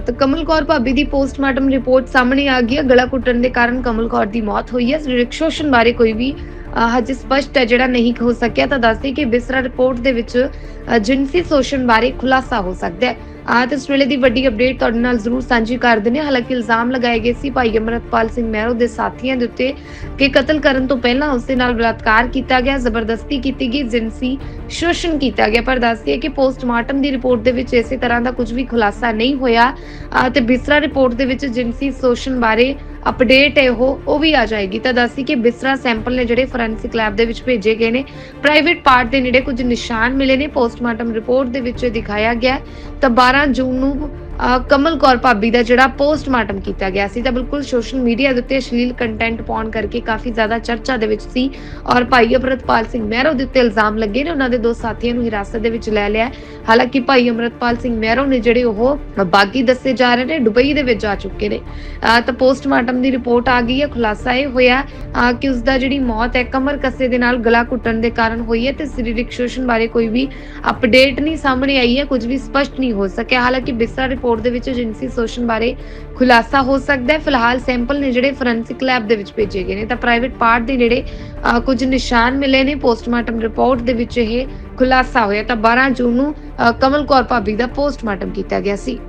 ਤਾਂ ਕਮਲ ਕੌਰ ਭਾਬੀ ਦੀ postmortem report ਸਾਹਮਣੇ ਆ ਗਈ ਹੈ। ਗਲਾ ਘੁੱਟਣ ਦੇ ਕਾਰਨ ਕਮਲ ਕੌਰ ਦੀ ਮੌਤ ਹੋਈ ਹੈ। ਸਰੀਰਕ ਬਾਰੇ ਕੋਈ ਵੀ ਹਜੇ ਸਪਸ਼ਟ ਹੈ ਜਿਹੜਾ ਨਹੀਂ ਹੋ ਸਕਿਆ ਤਾਂ ਦੱਸਦੇ ਕਿ ਬਿਸਰਾ ਰਿਪੋਰਟ ਦੇ ਵਿੱਚ ਅਹ, ਸ਼ੋਸ਼ਣ ਬਾਰੇ ਖੁਲਾਸਾ ਹੋ ਸਕਦਾ ਹੈ। ਆ ਤੇ ਇਸ ਵੇਲੇ ਦੀ ਵੱਡੀ ਅਪਡੇਟ ਤੁਹਾਡੇ ਨਾਲ ਜ਼ਰੂਰ ਸਾਂਝੀ ਕਰ ਦਿੰਦੇ ਹਾਲਾਂਕਿ ਇਲਜ਼ਾਮ ਲਗਾਏ ਗਏ ਸੀ ਭਾਈ ਅਮਰਤਪਾਲ ਸਿੰਘ ਮਹਿਰੋ ਦੇ ਸਾਥੀਆਂ ਦੇ ਉੱਤੇ ਕਿ ਕਤਲ ਕਰਨ ਤੋਂ ਪਹਿਲਾਂ ਉਸ ਦੇ ਨਾਲ ਬਲਾਤਕਾਰ ਕੀਤਾ ਗਿਆ ਜ਼ਬਰਦਸਤੀ ਕੀਤੀ ਗਈ ਜਿਨਸੀ ਸ਼ੋਸ਼ਣ ਕੀਤਾ ਗਿਆ। ਪਰ ਦੱਸਦੀ ਹੈ ਕਿ ਪੋਸਟਮਾਰਟਮ ਦੀ ਰਿਪੋਰਟ ਦੇ ਵਿੱਚ ਇਸੇ ਤਰ੍ਹਾਂ ਦਾ ਕੁਝ ਵੀ ਖੁਲਾਸਾ ਨਹੀਂ ਹੋਇਆ। ਅਹ ਤੇ ਬਿਸਰਾ ਰਿਪੋਰਟ ਦੇ ਵਿੱਚ ਜਿਨਸੀ ਸ਼ੋਸ਼ਣ ਬਾਰੇ ਅਪਡੇਟ ਹੈ ਉਹ ਉਹ ਵੀ ਆ ਜਾਏਗੀ। ਤਾਂ ਦੱਸਦੀ ਕਿ ਬਿਸਰਾ ਸੈਂਪਲ ਨੇ ਜਿਹੜੇ ਫੋਰੈਂਸਿਕ ਲੈਬ ਦੇ ਵਿੱਚ ਭੇਜੇ ਗਏ ਨੇ। ਪ੍ਰਾਈਵੇਟ ਪਾਰਟ ਦੇ ਨੇੜੇ ਕੁਝ ਨਿਸ਼ਾਨ ਮਿਲੇ ਨੇ। ਪੋਸਟਮਾਰਟਮ ਰਿਪੋਰਟ ਦੇ ਵਿੱਚ ਦਿਖਾਇਆ ਗਿਆ ਤਾਂ 12 ਜੂਨ ਨੂੰ ਕਮਲ ਕੌਰ ਭਾਬੀ ਦਾ ਜਿਹੜਾ ਪੋਸਟਮਾਰਟਮ ਕੀਤਾ ਗਿਆ ਸੀ ਤਾਂ ਬਿਲਕੁਲ ਸੋਸ਼ਲ ਮੀਡੀਆ ਦੇ ਉੱਤੇ ਅਸ਼ਲੀਲ ਕੰਟੈਂਟ ਪਾਉਣ ਕਰਕੇ ਕਾਫੀ ਜ਼ਿਆਦਾ ਚਰਚਾ ਦੇ ਵਿੱਚ ਸੀ ਔਰ ਭਾਈ ਅਮਰਤਪਾਲ ਸਿੰਘ ਮਹਿਰੋ ਦੇ ਉੱਤੇ ਇਲਜ਼ਾਮ ਲੱਗੇ ਨੇ, ਉਹਨਾਂ ਦੇ ਦੋ ਸਾਥੀਆਂ ਨੂੰ ਹਿਰਾਸਤ ਦੇ ਵਿੱਚ ਲੈ ਲਿਆ ਹਾਲਾਂਕਿ ਭਾਈ ਅਮਰਤਪਾਲ ਸਿੰਘ ਮਹਿਰੋ ਨੇ ਜਿਹੜੇ ਉਹ ਬਾਗੀ ਦੱਸੇ ਜਾ ਰਹੇ ਨੇ, ਦੁਬਈ ਦੇ ਵਿੱਚ ਜਾ ਚੁੱਕੇ ਨੇ। ਤਾਂ ਪੋਸਟਮਾਰਟਮ ਦੀ ਰਿਪੋਰਟ ਆ ਗਈ ਹੈ, ਖੁਲਾਸਾ ਇਹ ਹੋਇਆ ਕਿ ਉਸ ਦਾ ਜਿਹੜੀ ਮੌਤ ਹੈ, ਕਮਰ ਕੱਸੇ ਦੇ ਨਾਲ ਗਲਾ ਘੁੱਟਣ ਦੇ ਕਾਰਨ ਹੋਈ ਹੈ ਤੇ ਸਰੀਰਕ ਸ਼ੋਸ਼ਣ ਬਾਰੇ ਕੋਈ ਵੀ ਅਪਡੇਟ ਨਹੀਂ ਸਾਹਮਣੇ ਆਈ ਹੈ, ਕੁਝ ਵੀ ਸਪਸ਼ਟ ਨਹੀਂ ਹੋ ਸਕਿਆ। ਹਾਲਾਂਕਿ ਬਿਸਰਾ ਰਿਪੋਰਟ ਦੇ ਵਿੱਚ ਜਿਨਸੀ ਸ਼ੋਸ਼ਣ ਬਾਰੇ ਖੁਲਾਸਾ ਹੋ ਸਕਦਾ ਹੈ। ਫਿਲਹਾਲ ਸੈਂਪਲ ਨੇ ਜਿਹੜੇ ਫੋਰੈਂਸਿਕ ਲੈਬ ਦੇ ਵਿੱਚ ਭੇਜੇ ਗਏ ਨੇ, ਤਾਂ ਪ੍ਰਾਈਵੇਟ ਪਾਰਟ ਦੇ ਨੇੜੇ ਕੁਝ ਨਿਸ਼ਾਨ ਮਿਲੇ ਨੇ। ਪੋਸਟਮਾਰਟਮ ਰਿਪੋਰਟ ਦੇ ਵਿੱਚ ਇਹ ਖੁਲਾਸਾ ਹੋਇਆ। ਤਾਂ 12 ਜੂਨ ਨੂੰ ਕਮਲ ਕੌਰ ਭਾਬੀ ਦਾ ਪੋਸਟਮਾਰਟਮ ਕੀਤਾ ਗਿਆ ਸੀ।